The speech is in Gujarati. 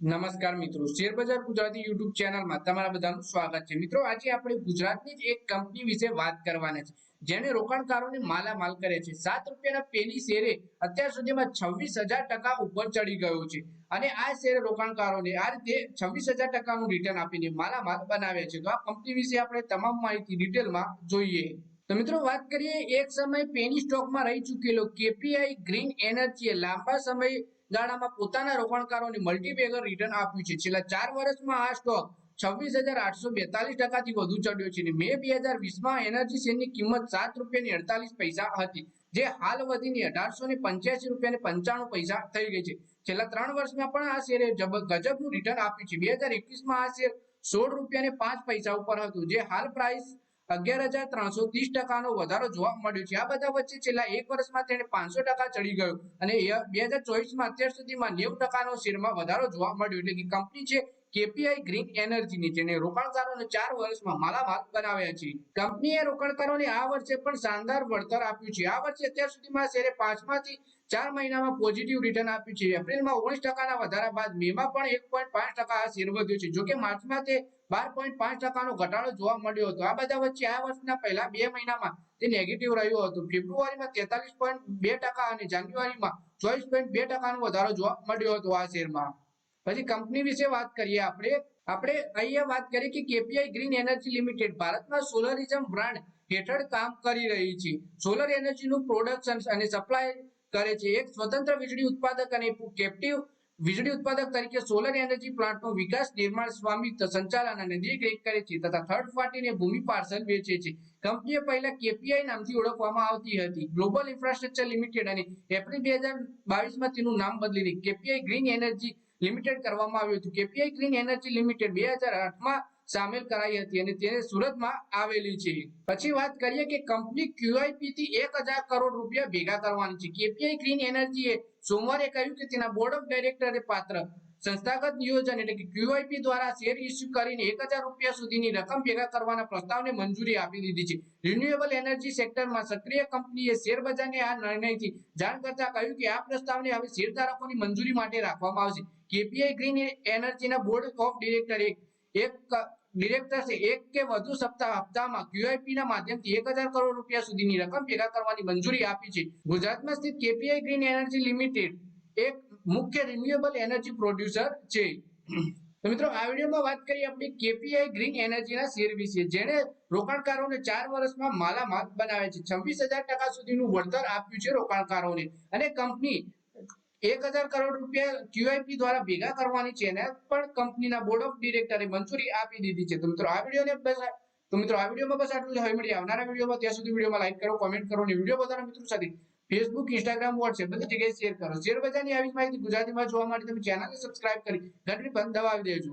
નમસ્કાર મિત્રો. શેર બજાર ગુજરાતી યુટ્યુબ ચેનલમાં તમારા બધાનું સ્વાગત છે. મિત્રો, આજે આપણે ગુજરાતની જ એક કંપની વિશે વાત કરવાના છે જેને રોકાણકારોને માલામાલ કરે છે. સાત રૂપિયાના પેની શેરે અત્યાર સુધીમાં છવ્વીસ હજાર ટકા ઉપર ચડી ગયો છે અને આ શેર રોકાણકારોને આ રીતે છવ્વીસ હજાર ટકાનું રિટર્ન આપીને માલામાલ બનાવે છે. તો આ કંપની વિશે આપણે તમામ માહિતી ડિટેલમાં જોઈએ. તો મિત્રો વાત કરીએ, એક સમય પેની સ્ટોકમાં રહી ચૂકેલો કેપીઆઈ ગ્રીન એનર્જીએ લાંબા સમય ગાળામાં પોતાના રોકાણકારોને મલ્ટીબેગર રિટર્ન આપ્યું છે. છેલ્લા ચાર વર્ષમાં આ સ્ટોક છવ્વીસ હજાર આઠસો બેતાલીસ ટકાથી વધુ ચડ્યો છે અને મે બે હજાર વીસમાં એનર્જી શેરની કિંમત સાત રૂપિયાની અડતાલીસ પૈસા હતી, જે હાલ વધીને અઢારસો ને પંચ્યાસી રૂપિયા ને પંચાણું પૈસા થઈ ગઈ છે. છેલ્લા ત્રણ વર્ષમાં પણ આ શેરે ગજબનું રિટર્ન આપ્યું છે. બે હજાર એકવીસમાં આ શેર સોળ રૂપિયા ને પાંચ પૈસા ઉપર હતું, જે હાલ પ્રાઇસ અગિયાર હજાર ત્રણસો ત્રીસ ટકાનો વધારો જોવા મળ્યો છે. આ બધા વચ્ચે છેલ્લા એક વર્ષમાં તેને પાંચસો ટકા ચડી ગયો. અને બે હજાર ચોવીસમાં અત્યાર સુધીમાં નેવું ટકાનો શેરમાં વધારો જોવા મળ્યો. એટલે કે કંપની છે કેપીઆઈ ગ્રીન એનર્જીની જેને રોકાણકારોને ચાર વર્ષમાં માલામાલ બનાવ્યા છે. કંપનીએ રોકાણકારોને આ વર્ષે પણ શાનદાર વળતર આપ્યું છે. આ વર્ષે અત્યાર સુધીમાં શેરે પાંચમાંથી ચાર મહિનામાં પોઝિટિવ રિટર્ન આપ્યું છે. એપ્રિલમાં ઓગણીસ ટકાના વધારા બાદ મેમાં પણ એક પોઈન્ટ પાંચ ટકા શેર વધ્યો છે. જોકે માર્ચમાં તે બાર પોઈન્ટ પાંચ ટકાનો ઘટાડો જોવા મળ્યો હતો. આ બધા વચ્ચે આ વર્ષના પહેલા બે મહિનામાં તે નેગેટિવ રહ્યું હતું. ફેબ્રુઆરીમાં તેતાલીસ પોઈન્ટ બે ટકા અને જાન્યુઆરીમાં ચોવીસ પોઈન્ટ બે ટકાનો વધારો જોવા મળ્યો હતો આ શેરમાં. પછી કંપની વિશે વાત કરીએ આપણે. આપણે અહીંયા વાત કરીએ કે કેપીઆઈ ગ્રીન એનર્જી લિમિટેડ ભારતમાં સોલરિઝમ બ્રાન્ડ હેઠળ કામ કરી રહી છે. સોલર એનર્જીનું પ્રોડક્શન અને સપ્લાય કરે છે. એક સ્વતંત્ર વીજળી ઉત્પાદક અને કેપ્ટિવ વીજળી ઉત્પાદક તરીકે સોલર એનર્જી પ્લાન્ટનો વિકાસ નિર્માણ સ્વામિત્વ સંચાલન અને દેખરેખ કરે છે તથા થર્ડ પાર્ટીને ભૂમિ પાર્સલ વેચે છે. કંપનીએ પહેલા કેપીઆઈ નામથી ઓળખવામાં આવતી હતી. ગ્લોબલ ઇન્ફ્રાસ્ટ્રક્ચર લિમિટેડ અને એપ્રિલ બે હજાર બાવીસમાં તેનું નામ બદલીને કેપીઆઈ ગ્રીન એનર્જી લિમિટેડ કરવામાં આવ્યું હતું. કેપીઆઈ ગ્રીન એનર્જી લિમિટેડ બે હજાર સામેલ કરાઈ હતી અને તેને સુરતમાં આવેલી છે. પછી વાત કરીએ કે કંપની ક્યુઆઈપી થી એક હજાર કરોડ રૂપિયા ભેગા કરવાની છે. કેપીઆઈ ગ્રીન એનર્જીએ સોમવારે કહ્યું કે તેના બોર્ડ ઓફ ડાયરેક્ટરે પાત્ર સંસ્થાગત નિયોજન એટલે કે ક્યુઆઈપી દ્વારા શેર ઇસ્યુ કરીને એક રૂપિયા સુધીની રકમ ભેગા કરવાના પ્રસ્તાવને મંજૂરી આપી દીધી છે. રિન્યુએબલ એનર્જી સેક્ટરમાં સક્રિય કંપનીએ શેર બજારને આ નિર્ણયથી જાણ કરતા કહ્યું કે આ પ્રસ્તાવને હવે શેરધારકોની મંજૂરી માટે રાખવામાં આવશે. કેપીઆઈ ગ્રીન એનર્જીના બોર્ડ ઓફ ડિરેક્ટર એક ડિરેક્ટર્સે એક કે વધુ સપ્તાહ, હપ્તામાં ક્યુઆઈપીના માધ્યમથી એક હજાર કરોડ રૂપિયા સુધીની રકમ ભેગા કરવાની મંજૂરી આપી છે. ગુજરાતમાં સ્થિત કેપીઆઈ ગ્રીન એનર્જી લિમિટેડ એક મુખ્ય રિન્યુએબલ એનર્જી પ્રોડ્યુસર છે. તો મિત્રો, આ વિડીયોમાં વાત કરીએ આપણે કેપીઆઈ ગ્રીન એનર્જીના શેર વિશે. જેણે રોકાણકારોને ચાર વર્ષમાં માલામાલ બનાવે છે. છવ્વીસ હજાર ટકા સુધીનું વળતર આપ્યું છે રોકાણકારોને. અને કંપની એક હજાર કરોડ રૂપિયા ક્યુઆઈપી દ્વારા ભેગા કરવાની છે એને પણ કંપનીના બોર્ડ ઓફ ડિરેક્ટરે મંજૂરી આપી દીધી છે. તો મિત્રો, આ વિડીયોને બસ તો મિત્રો, આ વિડીયોમાં બસ આટલું જ. હવે મળી આવનારા વિડીયોમાં. ત્યાં સુધી વિડીયોમાં લાઈક કરો કોમેન્ટ કરો અને વીડિયો બધા મિત્રો સાથે ફેસબુક ઇન્સ્ટાગ્રામ વોટ્સએપ બધી જગ્યાએ શેર કરો. શેર બજારની આવી માહિતી ગુજરાતીમાં જોવા માટે તમે ચેનલને સબસ્ક્રાઇબ કરી ઘંટડી બંધ દબાવી દેજો.